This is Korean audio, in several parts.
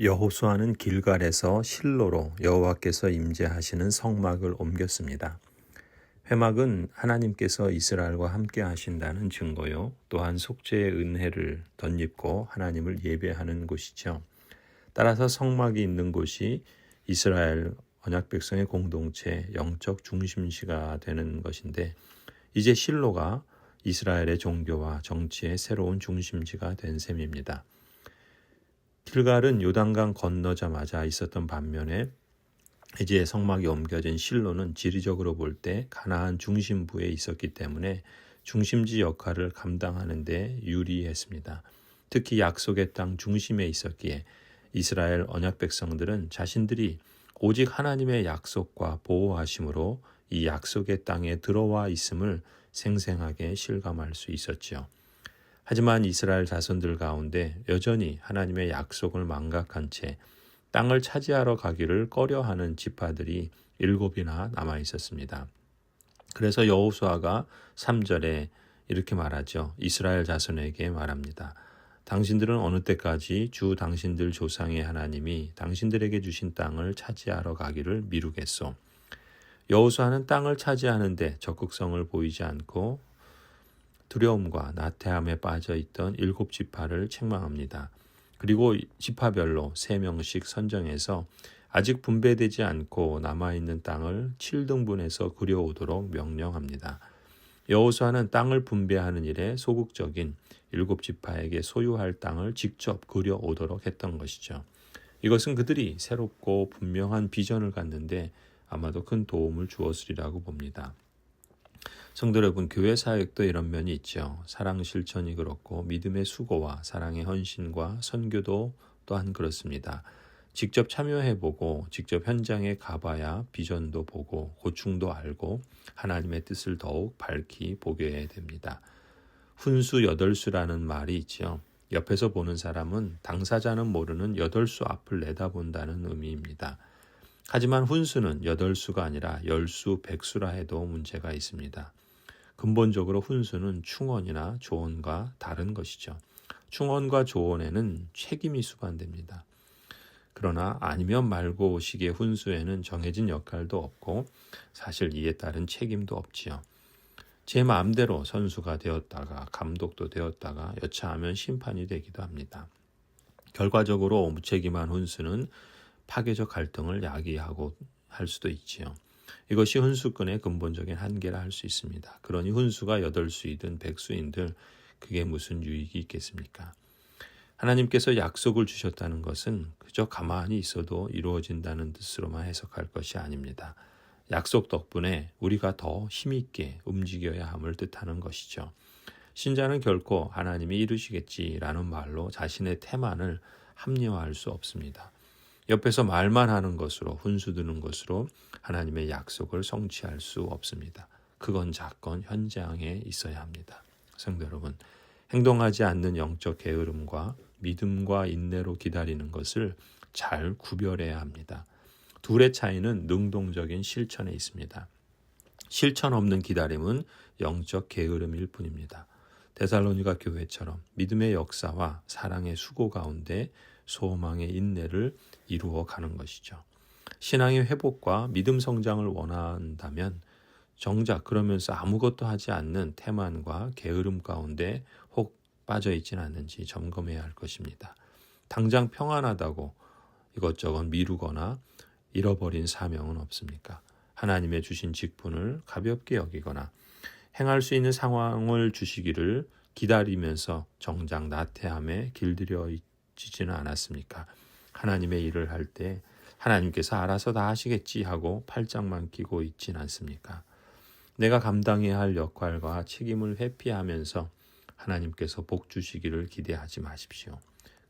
여호수아는 길갈에서 실로로 여호와께서 임재하시는 성막을 옮겼습니다. 회막은 하나님께서 이스라엘과 함께 하신다는 증거요. 또한 속죄의 은혜를 덧입고 하나님을 예배하는 곳이죠. 따라서 성막이 있는 곳이 이스라엘 언약 백성의 공동체 영적 중심시가 되는 것인데 이제 실로가 이스라엘의 종교와 정치의 새로운 중심지가 된 셈입니다. 길갈은 요단강 건너자마자 있었던 반면에 이제 성막이 옮겨진 실로는 지리적으로 볼 때 가나안 중심부에 있었기 때문에 중심지 역할을 감당하는 데 유리했습니다. 특히 약속의 땅 중심에 있었기에 이스라엘 언약 백성들은 자신들이 오직 하나님의 약속과 보호하심으로 이 약속의 땅에 들어와 있음을 생생하게 실감할 수 있었지요. 하지만 이스라엘 자손들 가운데 여전히 하나님의 약속을 망각한 채 땅을 차지하러 가기를 꺼려하는 지파들이 일곱이나 남아 있었습니다. 그래서 여호수아가 3절에 이렇게 말하죠. 이스라엘 자손에게 말합니다. 당신들은 어느 때까지 주 당신들 조상의 하나님이 당신들에게 주신 땅을 차지하러 가기를 미루겠소. 여호수아는 땅을 차지하는데 적극성을 보이지 않고 두려움과 나태함에 빠져 있던 일곱 지파를 책망합니다. 그리고 지파별로 세 명씩 선정해서 아직 분배되지 않고 남아 있는 땅을 7등분해서 그려오도록 명령합니다. 여호수아는 땅을 분배하는 일에 소극적인 일곱 지파에게 소유할 땅을 직접 그려오도록 했던 것이죠. 이것은 그들이 새롭고 분명한 비전을 갖는데 아마도 큰 도움을 주었으리라고 봅니다. 성도 여러분, 교회 사역도 이런 면이 있죠. 사랑 실천이 그렇고 믿음의 수고와 사랑의 헌신과 선교도 또한 그렇습니다. 직접 참여해보고 직접 현장에 가봐야 비전도 보고 고충도 알고 하나님의 뜻을 더욱 밝히 보게 됩니다. 훈수 여덟수라는 말이 있죠. 옆에서 보는 사람은 당사자는 모르는 여덟수 앞을 내다본다는 의미입니다. 하지만 훈수는 여덟수가 아니라 열수, 백수라 해도 문제가 있습니다. 근본적으로 훈수는 충원이나 조언과 다른 것이죠. 충원과 조언에는 책임이 수반됩니다. 그러나 아니면 말고 식의 훈수에는 정해진 역할도 없고 사실 이에 따른 책임도 없지요. 제 마음대로 선수가 되었다가 감독도 되었다가 여차하면 심판이 되기도 합니다. 결과적으로 무책임한 훈수는 파괴적 갈등을 야기하고 할 수도 있지요. 이것이 훈수권의 근본적인 한계라 할 수 있습니다. 그러니 훈수가 여덟 수이든 백 수인들 그게 무슨 유익이 있겠습니까? 하나님께서 약속을 주셨다는 것은 그저 가만히 있어도 이루어진다는 뜻으로만 해석할 것이 아닙니다. 약속 덕분에 우리가 더 힘있게 움직여야 함을 뜻하는 것이죠. 신자는 결코 하나님이 이루시겠지라는 말로 자신의 태만을 합리화할 수 없습니다. 옆에서 말만 하는 것으로 훈수드는 것으로 하나님의 약속을 성취할 수 없습니다. 그건 작건 현장에 있어야 합니다. 성도 여러분, 행동하지 않는 영적 게으름과 믿음과 인내로 기다리는 것을 잘 구별해야 합니다. 둘의 차이는 능동적인 실천에 있습니다. 실천 없는 기다림은 영적 게으름일 뿐입니다. 데살로니가 교회처럼 믿음의 역사와 사랑의 수고 가운데 소망의 인내를 이루어 가는 것이죠. 신앙의 회복과 믿음 성장을 원한다면 정작 그러면서 아무것도 하지 않는 태만과 게으름 가운데 혹 빠져 있지는 않는지 점검해야 할 것입니다. 당장 평안하다고 이것저것 미루거나 잃어버린 사명은 없습니까? 하나님의 주신 직분을 가볍게 여기거나 행할 수 있는 상황을 주시기를 기다리면서 정작 나태함에 길들여 지지는 않았습니까? 하나님의 일을 할 때 하나님께서 알아서 다 하시겠지 하고 팔짱만 끼고 있진 않습니까? 내가 감당해야 할 역할과 책임을 회피하면서 하나님께서 복 주시기를 기대하지 마십시오.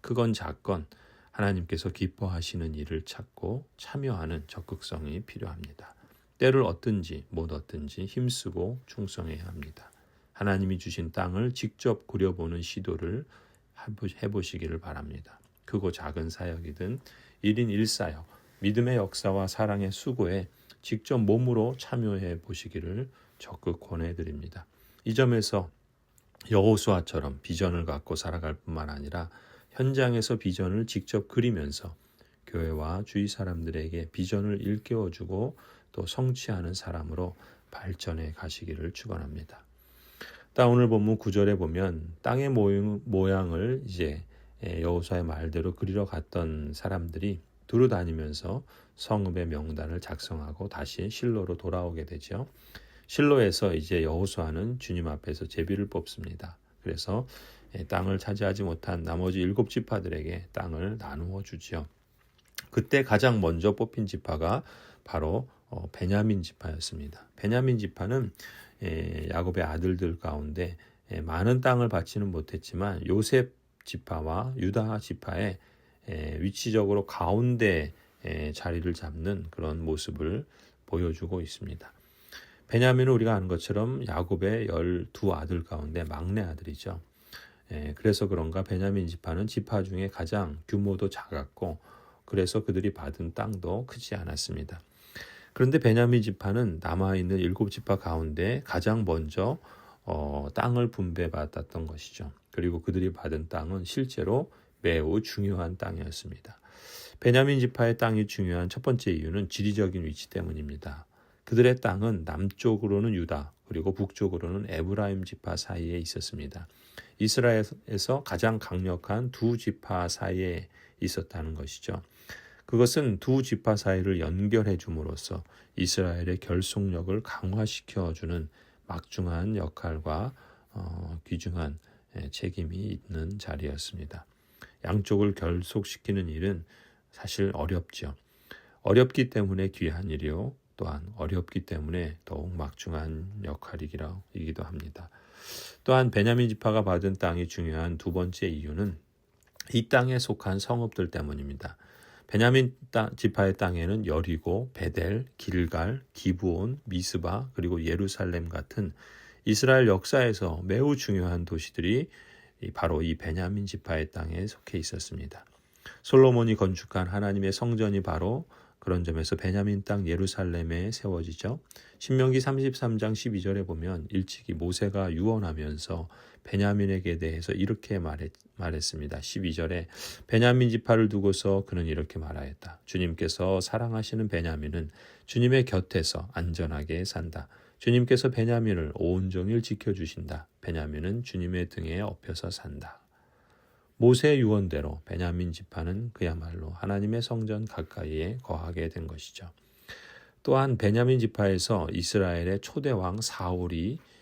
그건 작건 하나님께서 기뻐하시는 일을 찾고 참여하는 적극성이 필요합니다. 때를 얻든지 못 얻든지 힘쓰고 충성해야 합니다. 하나님이 주신 땅을 직접 구려보는 시도를 해보시기를 바랍니다. 크고 작은 사역이든 1인 1사역, 믿음의 역사와 사랑의 수고에 직접 몸으로 참여해 보시기를 적극 권해드립니다. 이 점에서 여호수아처럼 비전을 갖고 살아갈 뿐만 아니라 현장에서 비전을 직접 그리면서 교회와 주위 사람들에게 비전을 일깨워주고 또 성취하는 사람으로 발전해 가시기를 축원합니다. 따 오늘 본문 9절에 보면 땅의 모양, 모양 을 이제 여호수아의 말대로 그리러 갔던 사람들이 두루 다니면서 성읍의 명단을 작성하고 다시 실로로 돌아오게 되죠. 실로에서 이제 여호수아는 주님 앞에서 제비를 뽑습니다. 그래서 땅을 차지하지 못한 나머지 일곱 지파들에게 땅을 나누어 주지요. 그때 가장 먼저 뽑힌 지파가 바로 어, 베냐민 지파였습니다. 베냐민 지파는 예, 야곱의 아들들 가운데 예, 많은 땅을 받지는 못했지만 요셉 지파와 유다 지파의 예, 위치적으로 가운데 자리를 잡는 그런 모습을 보여주고 있습니다. 베냐민은 우리가 아는 것처럼 야곱의 열두 아들 가운데 막내 아들이죠. 그래서 그런가 베냐민 지파는 지파 중에 가장 규모도 작았고 그래서 그들이 받은 땅도 크지 않았습니다. 그런데 베냐민 지파는 남아 있는 일곱 지파 가운데 가장 먼저 어, 땅을 분배받았던 것이죠. 그리고 그들이 받은 땅은 실제로 매우 중요한 땅이었습니다. 베냐민 지파의 땅이 중요한 첫 번째 이유는 지리적인 위치 때문입니다. 그들의 땅은 남쪽으로는 유다, 그리고 북쪽으로는 에브라임 지파 사이에 있었습니다. 이스라엘에서 가장 강력한 두 지파 사이에 있었다는 것이죠. 그것은 두 지파 사이를 연결해 줌으로써 이스라엘의 결속력을 강화시켜 주는 막중한 역할과 어, 귀중한 예, 책임이 있는 자리였습니다. 양쪽을 결속시키는 일은 사실 어렵죠. 어렵기 때문에 귀한 일이요. 또한 어렵기 때문에 더욱 막중한 역할이기도 합니다. 또한 베냐민 지파가 받은 땅이 중요한 두 번째 이유는 이 땅에 속한 성읍들 때문입니다. 베냐민 지파의 땅에는 여리고, 베델, 길갈, 기브온, 미스바 그리고 예루살렘 같은 이스라엘 역사에서 매우 중요한 도시들이 바로 이 베냐민 지파의 땅에 속해 있었습니다. 솔로몬이 건축한 하나님의 성전이 바로 그런 점에서 베냐민 땅 예루살렘에 세워지죠. 신명기 33장 12절에 보면 일찍이 모세가 유언하면서 베냐민에게 대해서 이렇게 말했, 말했습니다. 12절에 베냐민 지파를 두고서 그는 이렇게 말하였다. 주님께서 사랑하시는 베냐민은 주님의 곁에서 안전하게 산다. 주님께서 베냐민을 온종일 지켜주신다. 베냐민은 주님의 등에 업혀서 산다. 모세의 유언대로 베냐민 지파는 그야말로 하나님의 성전 가까이에 거하게 된 것이죠. 또한 베냐민 지파에서 이스라엘의 초대 왕 사울이 예,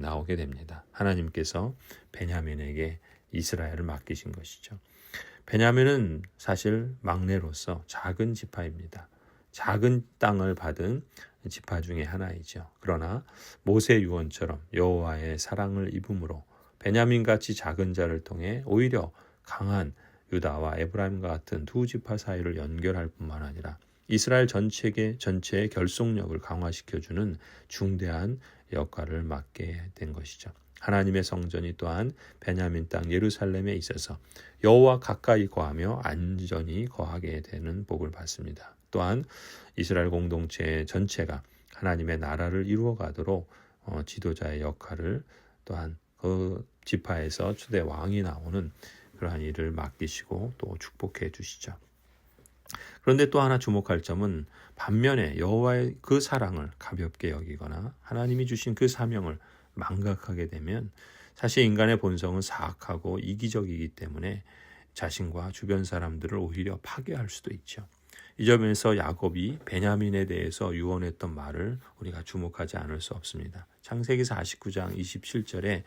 나오게 됩니다. 하나님께서 베냐민에게 이스라엘을 맡기신 것이죠. 베냐민은 사실 막내로서 작은 지파입니다. 작은 땅을 받은 지파 중의 하나이죠. 그러나 모세 유언처럼 여호와의 사랑을 입음으로 베냐민 같이 작은 자를 통해 오히려 강한 유다와 에브라임과 같은 두 지파 사이를 연결할 뿐만 아니라 이스라엘 전체의 전체의 결속력을 강화시켜 주는 중대한 역할을 맡게 된 것이죠. 하나님의 성전이 또한 베냐민 땅 예루살렘에 있어서 여호와 가까이 거하며 안전히 거하게 되는 복을 받습니다. 또한 이스라엘 공동체 전체가 하나님의 나라를 이루어 가도록 어, 지도자의 역할을 또한 그 지파에서 초대 왕이 나오는 그러한 일을 맡기시고 또 축복해 주시죠. 그런데 또 하나 주목할 점은 반면에 여호와의 그 사랑을 가볍게 여기거나 하나님이 주신 그 사명을 망각하게 되면 사실 인간의 본성은 사악하고 이기적이기 때문에 자신과 주변 사람들을 오히려 파괴할 수도 있죠. 이 점에서 야곱이 베냐민에 대해서 유언했던 말을 우리가 주목하지 않을 수 없습니다. 창세기 49장 27절에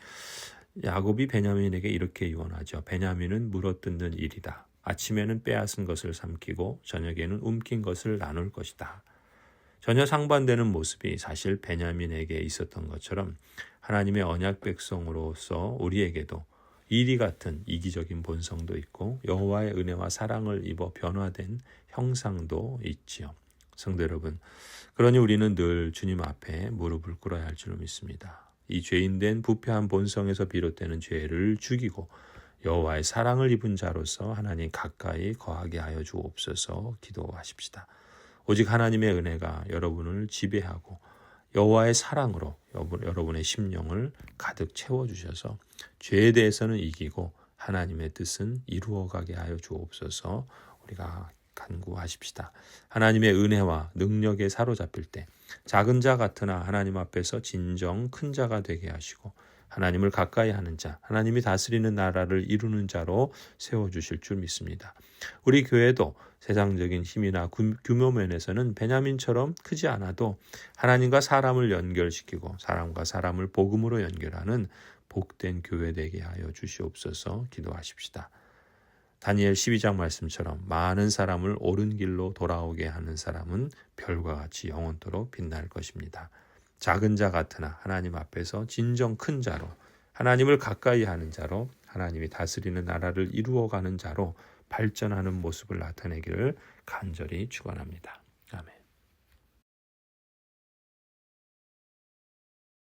야곱이 베냐민에게 이렇게 유언하죠. 베냐민은 물어뜯는 일이다. 아침에는 빼앗은 것을 삼키고 저녁에는 움킨 것을 나눌 것이다. 전혀 상반되는 모습이 사실 베냐민에게 있었던 것처럼 하나님의 언약 백성으로서 우리에게도 이리 같은 이기적인 본성도 있고 여호와의 은혜와 사랑을 입어 변화된 형상도 있지요. 성도 여러분, 그러니 우리는 늘 주님 앞에 무릎을 꿇어야 할 줄로 믿습니다. 이 죄인된 부패한 본성에서 비롯되는 죄를 죽이고 여호와의 사랑을 입은 자로서 하나님 가까이 거하게 하여 주옵소서 기도하십시다. 오직 하나님의 은혜가 여러분을 지배하고 여호와의 사랑으로 여러분의 심령을 가득 채워 주셔서 죄에 대해서는 이기고 하나님의 뜻은 이루어가게 하여 주옵소서 우리가 간구하십시다. 하나님의 은혜와 능력에 사로잡힐 때 작은 자 같으나 하나님 앞에서 진정 큰 자가 되게 하시고 하나님을 가까이 하는 자, 하나님이 다스리는 나라를 이루는 자로 세워 주실 줄 믿습니다. 우리 교회도 세상적인 힘이나 구- 규모 면에서는 베냐민처럼 크지 않아도 하나님과 사람을 연결시키고 사람과 사람을 복음으로 연결하는 복된 교회 되게 하여 주시옵소서 기도하십시다. 다니엘 12장 말씀처럼 많은 사람을 옳은 길로 돌아오게 하는 사람은 별과 같이 영원토록 빛날 것입니다. 작은 자 같으나 하나님 앞에서 진정 큰 자로 하나님을 가까이 하는 자로 하나님이 다스리는 나라를 이루어가는 자로 발전하는 모습을 나타내기를 간절히 축원합니다.